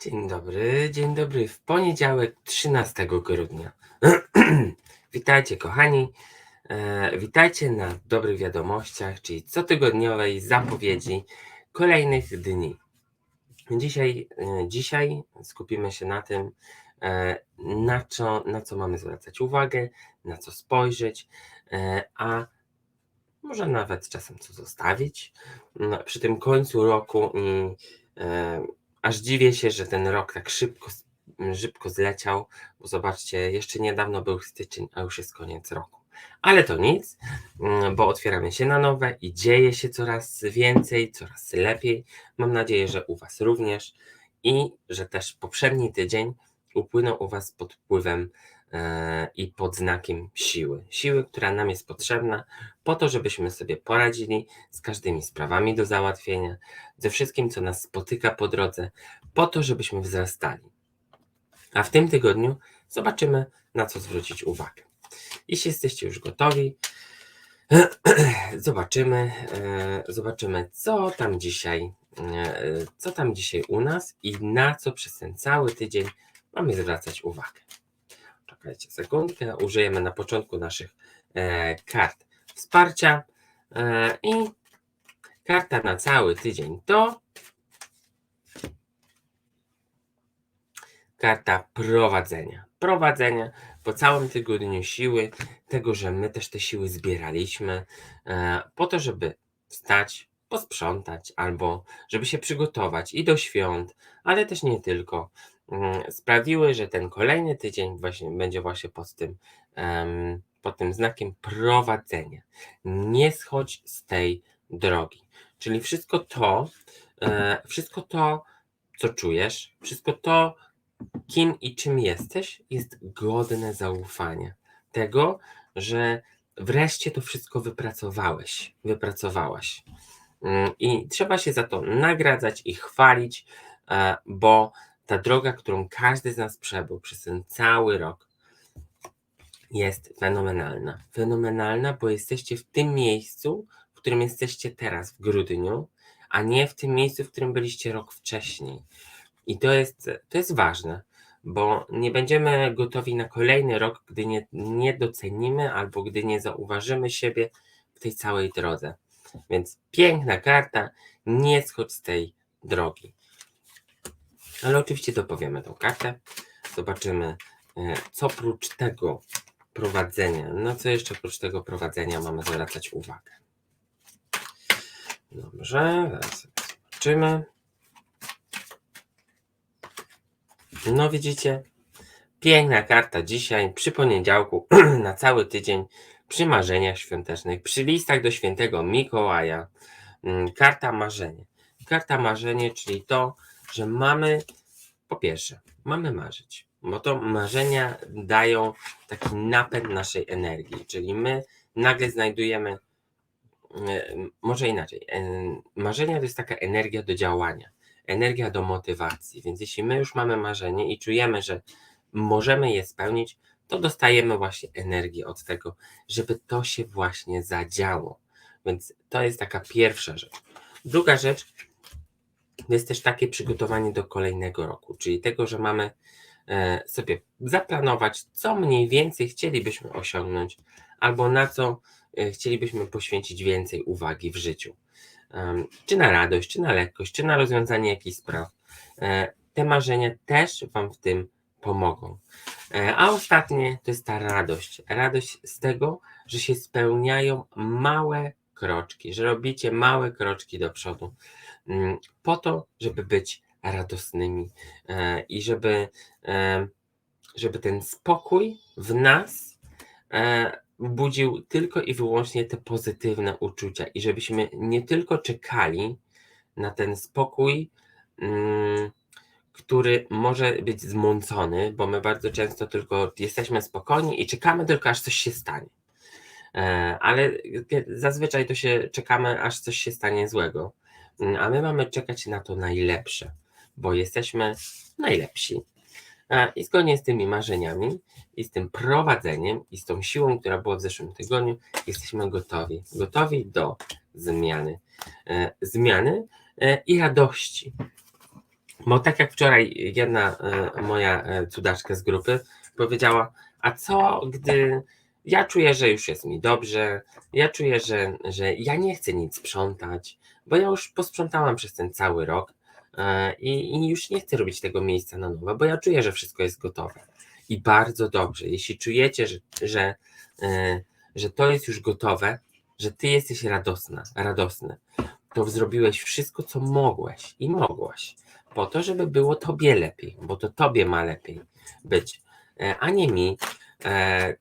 Dzień dobry, dzień dobry. W poniedziałek 13 grudnia. Witajcie, kochani. E, witajcie na dobrych wiadomościach, czyli cotygodniowej zapowiedzi kolejnych dni. Dzisiaj, e, dzisiaj skupimy się na tym, e, na co, na co mamy zwracać uwagę, na co spojrzeć, e, a może nawet czasem co zostawić. No, Przy tym końcu roku i e, aż dziwię się, że ten rok tak szybko, szybko zleciał, bo zobaczcie, jeszcze niedawno był styczeń, a już jest koniec roku. Ale to nic, mm, bo otwieramy się na nowe i dzieje się coraz więcej, coraz lepiej. Mam nadzieję, że u Was również i że też poprzedni tydzień upłynął u Was pod wpływem i pod znakiem siły. Siły, która nam jest potrzebna po to, żebyśmy sobie poradzili z każdymi sprawami do załatwienia, ze wszystkim, co nas spotyka po drodze, po to, żebyśmy wzrastali. A w tym tygodniu zobaczymy, na co zwrócić uwagę. Jeśli jesteście już gotowi, zobaczymy, e, zobaczymy, co tam dzisiaj, e, co tam dzisiaj u nas i na co przez ten cały tydzień mamy zwracać uwagę. Czekajcie sekundkę, użyjemy na początku naszych e, kart wsparcia e, i karta na cały tydzień to karta prowadzenia. Prowadzenia po całym tygodniu siły, tego, że my też te siły zbieraliśmy, e, po to, żeby wstać, posprzątać, albo żeby się przygotować i do świąt, ale też nie tylko. Mm, Sprawiły, że ten kolejny tydzień właśnie będzie właśnie pod tym, pod tym znakiem prowadzenia. Nie schodź z tej drogi. Czyli wszystko to, e, wszystko to, co czujesz, wszystko to, kim i czym jesteś, jest godne zaufania. Tego, że wreszcie to wszystko wypracowałeś, wypracowałaś. Mm, I trzeba się za to nagradzać i chwalić, e, bo ta droga, którą każdy z nas przebył przez ten cały rok, jest fenomenalna. Fenomenalna, bo jesteście w tym miejscu, w którym jesteście teraz, w grudniu, a nie w tym miejscu, w którym byliście rok wcześniej. I to jest, to jest ważne, bo nie będziemy gotowi na kolejny rok, gdy nie, nie docenimy albo gdy nie zauważymy siebie w tej całej drodze. Więc piękna karta, nie schodź z tej drogi. Ale oczywiście dopowiemy tą kartę. Zobaczymy, e, co oprócz tego prowadzenia, na co jeszcze oprócz tego prowadzenia mamy zwracać uwagę. Dobrze, zaraz zobaczymy. No widzicie, piękna karta dzisiaj, przy poniedziałku, na cały tydzień, przy marzeniach świątecznych, przy listach do świętego Mikołaja. Mm, Karta marzenie. Karta marzenie, czyli to, że mamy, po pierwsze, mamy marzyć, bo to marzenia dają taki napęd naszej energii, czyli my nagle znajdujemy, e, może inaczej, e, marzenia to jest taka energia do działania energia do motywacji. Więc jeśli my już mamy marzenie i czujemy, że możemy je spełnić, to dostajemy właśnie energię od tego, żeby to się właśnie zadziało. Więc to jest taka pierwsza rzecz. Druga rzecz jest też takie przygotowanie do kolejnego roku, czyli tego, że mamy e, sobie zaplanować, co mniej więcej chcielibyśmy osiągnąć, albo na co e, chcielibyśmy poświęcić więcej uwagi w życiu czy na radość, czy na lekkość, czy na rozwiązanie jakichś spraw. E, Te marzenia też Wam w tym pomogą. A ostatnie to jest ta radość. Radość z tego, że się spełniają małe kroczki, że robicie małe kroczki do przodu, po to, żeby być radosnymi e, i żeby, e, żeby ten spokój w nas e, budził tylko i wyłącznie te pozytywne uczucia i żebyśmy nie tylko czekali na ten spokój, mm, który może być zmącony, bo my bardzo często tylko jesteśmy spokojni i czekamy tylko aż coś się stanie. Ale zazwyczaj to się czekamy, aż coś się stanie złego. A my mamy czekać na to najlepsze, bo jesteśmy najlepsi. I zgodnie z tymi marzeniami i z tym prowadzeniem i z tą siłą, która była w zeszłym tygodniu, jesteśmy gotowi. Gotowi do zmiany. E, Zmiany e, i radości. Bo tak jak wczoraj jedna e, moja cudaczka z grupy powiedziała, a co gdy ja czuję, że już jest mi dobrze, ja czuję, że, że ja nie chcę nic sprzątać, bo ja już posprzątałam przez ten cały rok e, i, i już nie chcę robić tego miejsca na nowo, bo ja czuję, że wszystko jest gotowe. I bardzo dobrze, jeśli czujecie, że, że, e, że to jest już gotowe, że ty jesteś radosna, radosny, to zrobiłeś wszystko, co mogłeś i mogłaś, po to, żeby było tobie lepiej, bo to tobie ma lepiej być, e, a nie mi,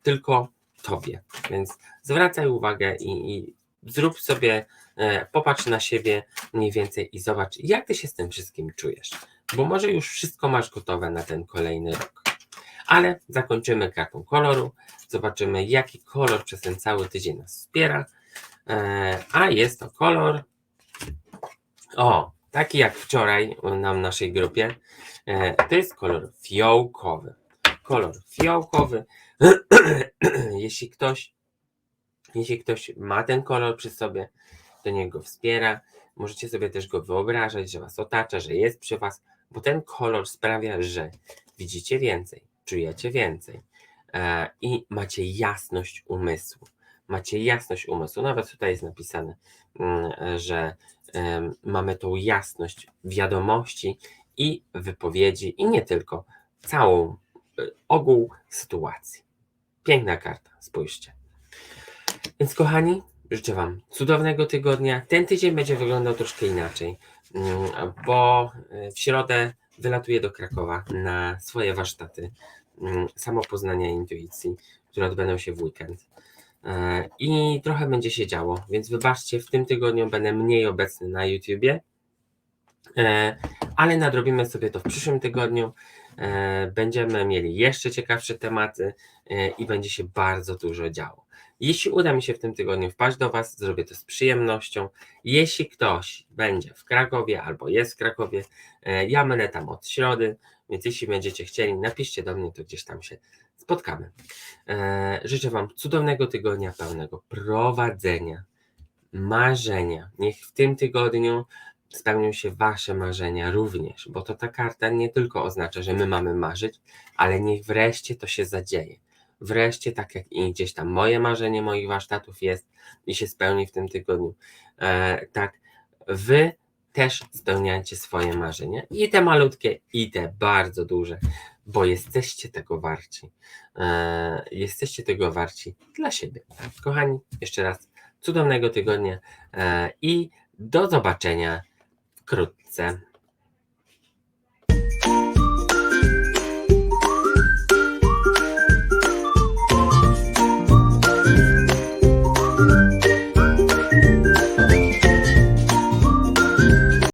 tylko tobie. Więc zwracaj uwagę i, i zrób sobie, popatrz na siebie mniej więcej i zobacz, jak ty się z tym wszystkim czujesz, bo może już wszystko masz gotowe na ten kolejny rok. Ale zakończymy kartą koloru, zobaczymy, jaki kolor przez ten cały tydzień nas wspiera. E, A jest to kolor. O, taki jak wczoraj na naszej grupie. E, To jest kolor fiołkowy. Kolor fiołkowy. Jeśli ktoś, jeśli ktoś ma ten kolor przy sobie, niech go wspiera. Możecie sobie też go wyobrażać, że was otacza, że jest przy was, bo ten kolor sprawia, że widzicie więcej, czujecie więcej e, i macie jasność umysłu. Macie jasność umysłu. Nawet tutaj jest napisane, mm, że mamy tą jasność wiadomości i wypowiedzi, i nie tylko, całą y, ogół sytuacji. Piękna karta, spójrzcie. Więc kochani, życzę Wam cudownego tygodnia. Ten tydzień będzie wyglądał troszkę inaczej, mm, bo y, w środę wylatuję do Krakowa na swoje warsztaty mm, samopoznania intuicji, które odbędą się w weekend. E, I trochę będzie się działo, więc wybaczcie, w tym tygodniu będę mniej obecny na YouTubie, e, ale nadrobimy sobie to w przyszłym tygodniu. E, Będziemy mieli jeszcze ciekawsze tematy e, i będzie się bardzo dużo działo. Jeśli uda mi się w tym tygodniu wpaść do Was, zrobię to z przyjemnością. Jeśli ktoś będzie w Krakowie albo jest w Krakowie, e, ja będę tam od środy, więc jeśli będziecie chcieli, napiszcie do mnie, to gdzieś tam się spotkamy. E, Życzę Wam cudownego tygodnia, pełnego prowadzenia, marzenia. Niech w tym tygodniu spełnią się Wasze marzenia również, bo to ta karta nie tylko oznacza, że my mamy marzyć, ale niech wreszcie to się zadzieje. Wreszcie, tak jak i gdzieś tam moje marzenie moich warsztatów jest i się spełni w tym tygodniu, e, tak Wy też spełniajcie swoje marzenia i te malutkie, i te bardzo duże, bo jesteście tego warci. E, jesteście tego warci dla siebie. Kochani, jeszcze raz cudownego tygodnia e, i do zobaczenia wkrótce.